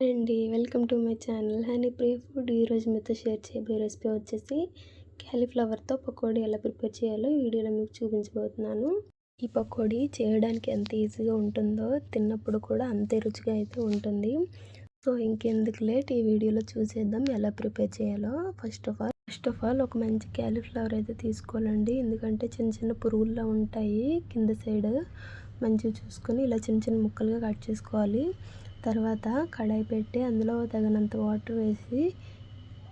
అండి welcome to my channel. Honey Priya food ఈరోజు మీతో షేర్ చేయబోయే రెసిపీ వచ్చేసి క్యాలీఫ్లవర్తో పకోడీ ఎలా ప్రిపేర్ చేయాలో వీడియోలో మీకు చూపించబోతున్నాను. ఈ పకోడీ చేయడానికి ఎంత ఈజీగా ఉంటుందో తిన్నప్పుడు కూడా అంతే రుచిగా అయితే ఉంటుంది. సో ఇంకెందుకు లేట్ ఈ వీడియోలో చూసేద్దాం ఎలా ప్రిపేర్ చేయాలో. First of all first of all ఒక మంచి క్యాలీఫ్లవర్ అయితే తీసుకోవాలండి. ఎందుకంటే చిన్న చిన్న పురుగుల్లో ఉంటాయి కింద సైడ్. మంచిగా చూసుకొని ఇలా చిన్న చిన్న ముక్కలుగా కట్ చేసుకోవాలి. తర్వాత కడాయి పెట్టి అందులో తగినంత వాటర్ వేసి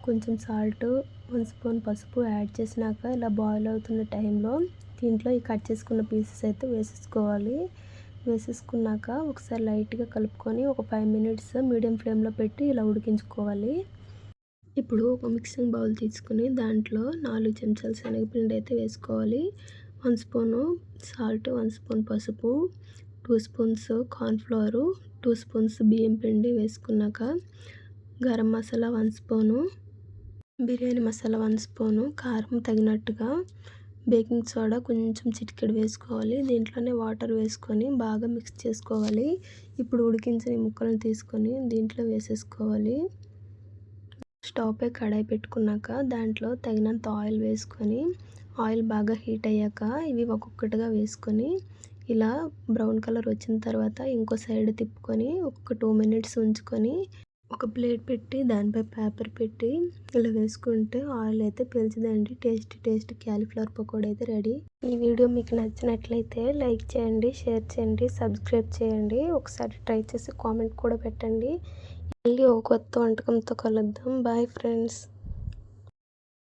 కొంచెం సాల్ట్ వన్ స్పూన్ పసుపు యాడ్ చేసినాక ఇలా బాయిల్ అవుతున్న టైంలో దీంట్లో ఈ కట్ చేసుకున్న పీసెస్ అయితే వేసేసుకోవాలి. వేసేసుకున్నాక ఒకసారి లైట్గా కలుపుకొని ఒక ఫైవ్ మినిట్స్ మీడియం ఫ్లేమ్లో పెట్టి ఇలా ఉడికించుకోవాలి. ఇప్పుడు ఒక మిక్సింగ్ బౌల్ తీసుకుని దాంట్లో నాలుగు చెంచాలు శనగపిండి అయితే వేసుకోవాలి. One spoon salt one spoon పసుపు two spoons cornflour two spoons బియ్యం పిండి వేసుకున్నాక garam masala one spoon biryani masala one spoon కారం తగినట్టుగా బేకింగ్ సోడా కొంచెం చిటికెడు వేసుకోవాలి. దీంట్లోనే వాటర్ వేసుకొని బాగా మిక్స్ చేసుకోవాలి. ఇప్పుడు ఉడికించిన ముక్కలను తీసుకొని దీంట్లో వేసేసుకోవాలి. స్టవ్పై కడాయి పెట్టుకున్నాక దాంట్లో తగినంత ఆయిల్ వేసుకొని ఆయిల్ బాగా హీట్ అయ్యాక ఇవి ఒక్కొక్కటిగా వేసుకొని ఇలా బ్రౌన్ కలర్ వచ్చిన తర్వాత ఇంకో సైడ్ తిప్పుకొని ఒక టూ మినిట్స్ ఉంచుకొని ఒక ప్లేట్ పెట్టి దానిపై పేపర్ పెట్టి ఇలా వేసుకుంటే ఆయిల్ అయితే పీల్చదండి. టేస్ట్ టేస్ట్ క్యాలీఫ్లవర్ పకోడీ అయితే రెడీ. ఈ వీడియో మీకు నచ్చినట్లయితే లైక్ చేయండి షేర్ చేయండి సబ్స్క్రైబ్ చేయండి. ఒకసారి ట్రై చేసి కామెంట్ కూడా పెట్టండి. మళ్ళీ ఒక కొత్త వంటకంతో కలుద్దాం. Bye friends.